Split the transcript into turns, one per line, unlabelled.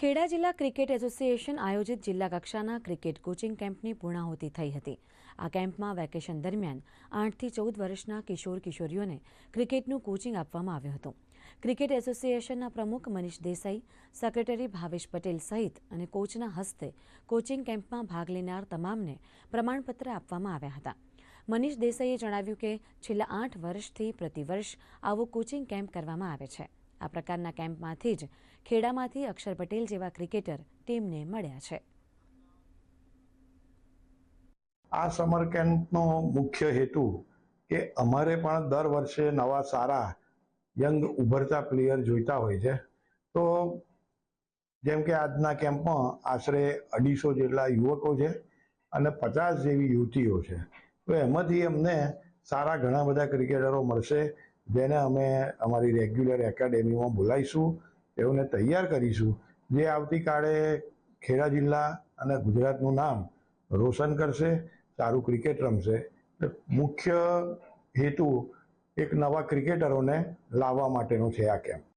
ખેડા જિલ્લા cricket association આયોજિત જિલ્લા કક્ષાના ક્રિકેટ કોચિંગ કેમ્પની પૂર્ણાહુતિ થઈ હતી. આ કેમ્પમાં વેકેશન દરમિયાન આઠથી ચૌદ વર્ષના કિશોર કિશોરીઓને ક્રિકેટનું કોચિંગ આપવામાં આવ્યું હતું. ક્રિકેટ એસોસિએશનના પ્રમુખ મનીષ દેસાઈ, સેક્રેટરી ભાવેશ પટેલ સહિત અને કોચના હસ્તે કોચિંગ કેમ્પમાં ભાગ લેનાર તમામને પ્રમાણપત્ર આપવામાં આવ્યા હતા. મનીષ દેસાઈએ જણાવ્યું કે, છેલ્લા આઠ વર્ષથી પ્રતિવર્ષ આવો કોચિંગ કેમ્પ કરવામાં આવે છે. આ પ્રકારના કેમ્પમાંથી જ ખેડામાંથી અક્ષર પટેલ જેવા ક્રિકેટર ટીમને મળ્યા છે.
આ સમર કેમ્પનો મુખ્ય હેતુ કે અમારે પણ દર વર્ષે નવા સારા યંગ ઉભરતા પ્લેયર જોઈતા હોય છે. તો જેમ કે આજના કેમ્પમાં આશરે અઢીસો જેટલા યુવકો છે અને પચાસ જેવી યુવતીઓ છે. તો એમાંથી અમને સારા ઘણા બધા ક્રિકેટરો મળશે. જેને અમે અમારી રેગ્યુલર એકેડેમીમાં બોલાવીશું, તેઓને તૈયાર કરીશું. જે આવતીકાલે ખેડા જિલ્લા અને ગુજરાતનું નામ રોશન કરશે, સારું ક્રિકેટ રમશે. મુખ્ય હેતુ એક નવા ક્રિકેટરોને લાવવા માટેનો છે આ કેમ્પ.